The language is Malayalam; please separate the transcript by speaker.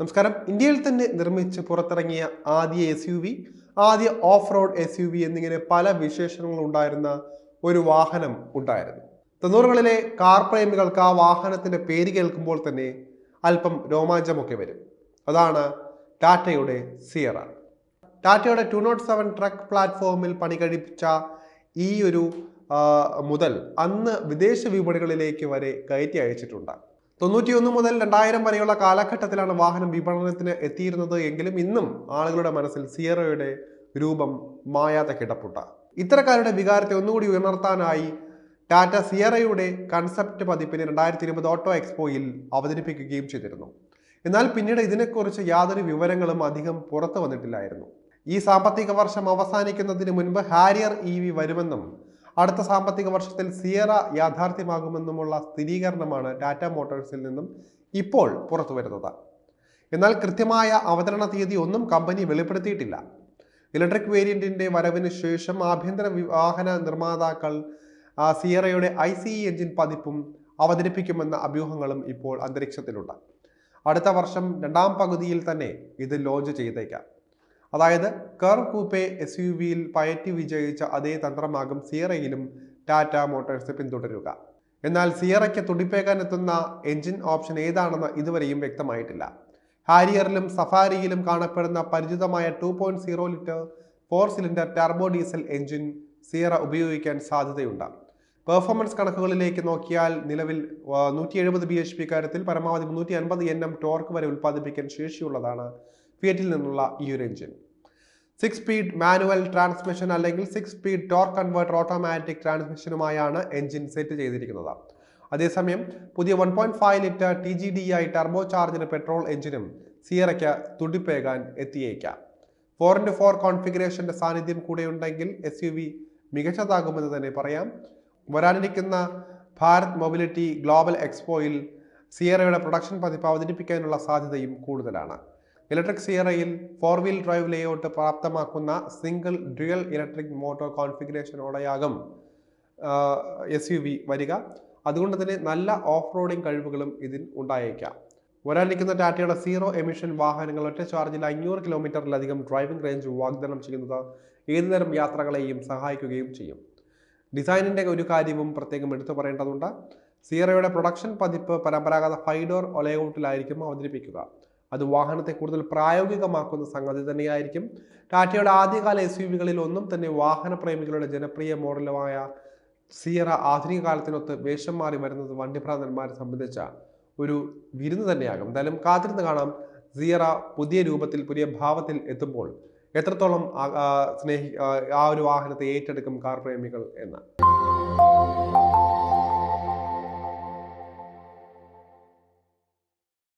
Speaker 1: നമസ്കാരം. ഇന്ത്യയിൽ തന്നെ നിർമ്മിച്ച് പുറത്തിറങ്ങിയ ആദ്യ എസ് യു വി ആദ്യ off road S U V എന്നിങ്ങനെ പല വിശേഷങ്ങളും ഉണ്ടായിരുന്ന ഒരു വാഹനം ഉണ്ടായിരുന്നു. തൊണ്ണൂറുകളിലെ കാർ പ്രേമികൾക്ക് ആ വാഹനത്തിന്റെ പേര് കേൾക്കുമ്പോൾ തന്നെ അല്പം രോമാഞ്ചമൊക്കെ വരും. അതാണ് ടാറ്റയുടെ സിയറ. ടാറ്റയുടെ ടു നോട്ട് സെവൻ ട്രക്ക് പ്ലാറ്റ്ഫോമിൽ പണി കഴിപ്പിച്ച ഈ ഒരു മുതൽ അന്ന് വിദേശ വിപണികളിലേക്ക് വരെ കയറ്റി അയച്ചിട്ടുണ്ട്. തൊണ്ണൂറ്റിയൊന്ന് മുതൽ രണ്ടായിരം വരെയുള്ള കാലഘട്ടത്തിലാണ് വാഹനം വിപണനത്തിന് എത്തിയിരുന്നത് എങ്കിലും ഇന്നും ആളുകളുടെ മനസ്സിൽ സിയറോയുടെ രൂപം മായാതെ കിടപ്പുട്ട ഇത്തരക്കാരുടെ വികാരത്തെ ഒന്നുകൂടി ഉയർത്താനായി ടാറ്റ സിയറയുടെ കൺസെപ്റ്റ് പതിപ്പിനെ രണ്ടായിരത്തി ഇരുപത് ഓട്ടോ എക്സ്പോയിൽ അവതരിപ്പിക്കുകയും ചെയ്തിരുന്നു. എന്നാൽ പിന്നീട് ഇതിനെക്കുറിച്ച് യാതൊരു വിവരങ്ങളും അധികം പുറത്തു വന്നിട്ടില്ലായിരുന്നു. ഈ സാമ്പത്തിക വർഷം അവസാനിക്കുന്നതിന് മുൻപ് ഹാരിയർ ഇ വി വരുമെന്നും അടുത്ത സാമ്പത്തിക വർഷത്തിൽ സിയറ യാഥാർത്ഥ്യമാകുമെന്നുമുള്ള സ്ഥിരീകരണമാണ് ടാറ്റ മോട്ടോഴ്സിൽ നിന്നും ഇപ്പോൾ പുറത്തു വരുന്നത്. എന്നാൽ കൃത്യമായ അവതരണ തീയതി ഒന്നും കമ്പനി വെളിപ്പെടുത്തിയിട്ടില്ല. ഇലക്ട്രിക് വേരിയന്റിന്റെ വരവിന് ശേഷം ആഭ്യന്തര വാഹന നിർമ്മാതാക്കൾ സിയറയുടെ ഐ സി എഞ്ചിൻ പതിപ്പും അവതരിപ്പിക്കുമെന്ന അഭ്യൂഹങ്ങളും ഇപ്പോൾ അന്തരീക്ഷത്തിലുണ്ട്. അടുത്ത വർഷം രണ്ടാം പകുതിയിൽ തന്നെ ഇത് ലോഞ്ച് ചെയ്തേക്കാം. അതായത് കർവ് കൂപ്പെ എസ് യു വിയിൽ പയറ്റി വിജയിച്ച അതേ തന്ത്രമാകും സിയറയിലും ടാറ്റ മോട്ടോഴ്സ് പിന്തുടരുക. എന്നാൽ സിയറയ്ക്ക് തുടിപ്പേക്കാൻ എത്തുന്ന എഞ്ചിൻ ഓപ്ഷൻ ഏതാണെന്ന് ഇതുവരെയും വ്യക്തമായിട്ടില്ല. ഹാരിയറിലും സഫാരിയിലും കാണപ്പെടുന്ന പരിചിതമായ two point zero litre four cylinder turbo diesel engine Sierra ഉപയോഗിക്കാൻ സാധ്യതയുണ്ട്. പെർഫോമൻസ് കണക്കുകളിലേക്ക് നോക്കിയാൽ നിലവിൽ നൂറ്റി എഴുപത് ബി എച്ച് പി കാര്യത്തിൽ പരമാവധി മുന്നൂറ്റി അൻപത് എൻ എം ടോർക്ക് വരെ ഉൽപ്പാദിപ്പിക്കാൻ ശേഷിയുള്ളതാണ് ഫിയറ്റിൽ നിന്നുള്ള ഈ ഒരു engine six speed manual transmission അല്ലെങ്കിൽ six speed torque converter automatic ട്രാൻസ്മിഷനുമായാണ് engine set ചെയ്തിരിക്കുന്നത്. അതേസമയം പുതിയ one point five litre T G D I turbo ചാർജിന് petrol എഞ്ചിനും സിയറയ്ക്ക് തുടിപ്പേകാൻ എത്തിയേക്കാം. ഫോർ ഇന്റു ഫോർ കോൺഫിഗറേഷന്റെ സാന്നിധ്യം കൂടെയുണ്ടെങ്കിൽ എസ് യു വി മികച്ചതാകുമെന്ന് തന്നെ പറയാം. വരാനിരിക്കുന്ന ഭാരത് മൊബിലിറ്റി ഗ്ലോബൽ എക്സ്പോയിൽ സിയറയുടെ പ്രൊഡക്ഷൻ പതിപ്പ് അവതരിപ്പിക്കാനുള്ള സാധ്യതയും കൂടുതലാണ്. ഇലക്ട്രിക് സിയറയിൽ ഫോർ വീൽ ഡ്രൈവ് ലേഔട്ട് പ്രാപ്തമാക്കുന്ന സിംഗിൾ ഡ്യുവൽ ഇലക്ട്രിക് മോട്ടോർ കോൺഫിഗറേഷനോടെയാകും എസ് യു വി വരിക. അതുകൊണ്ട് തന്നെ നല്ല ഓഫ് റോഡിംഗ് കഴിവുകളും ഇതിൽ ഉണ്ടായേക്കാം. വരാനിരിക്കുന്ന ടാറ്റയുടെ സീറോ എമിഷൻ വാഹനങ്ങൾ ഒറ്റ ചാർജിൽ അഞ്ഞൂറ് കിലോമീറ്ററിലധികം ഡ്രൈവിംഗ് റേഞ്ച് വാഗ്ദാനം ചെയ്യുന്നത് ഏതുതരം യാത്രകളെയും സഹായിക്കുകയും ചെയ്യും. ഡിസൈനിന്റെ ഒരു കാര്യവും പ്രത്യേകം എടുത്തു പറയേണ്ടതുണ്ട്. സിയറയുടെ പ്രൊഡക്ഷൻ പതിപ്പ് പരമ്പരാഗത ഫൈഡോർ ഒലയൗട്ടിലായിരിക്കും അവതരിപ്പിക്കുക. അത് വാഹനത്തെ കൂടുതൽ പ്രായോഗികമാക്കുന്ന സംഗതി തന്നെയായിരിക്കും. ടാറ്റയുടെ ആദ്യകാല എസ് യു വികളിൽ ഒന്നും തന്നെ വാഹന പ്രേമികളുടെ ജനപ്രിയ മോഡലുമായ സിയറ ആധുനിക കാലത്തിനൊത്ത് വേഷം മാറി വരുന്നത് വണ്ടിഭ്രാന്തന്മാരെ സംബന്ധിച്ച ഒരു വിരുന്ന് തന്നെയാകും. എന്തായാലും കാത്തിരുന്ന് കാണാം. സിയറ പുതിയ രൂപത്തിൽ പുതിയ ഭാവത്തിൽ എത്തുമ്പോൾ എത്രത്തോളം സ്നേഹി ആ ഒരു വാഹനത്തെ ഏറ്റെടുക്കും കാർ പ്രേമികൾ എന്ന്.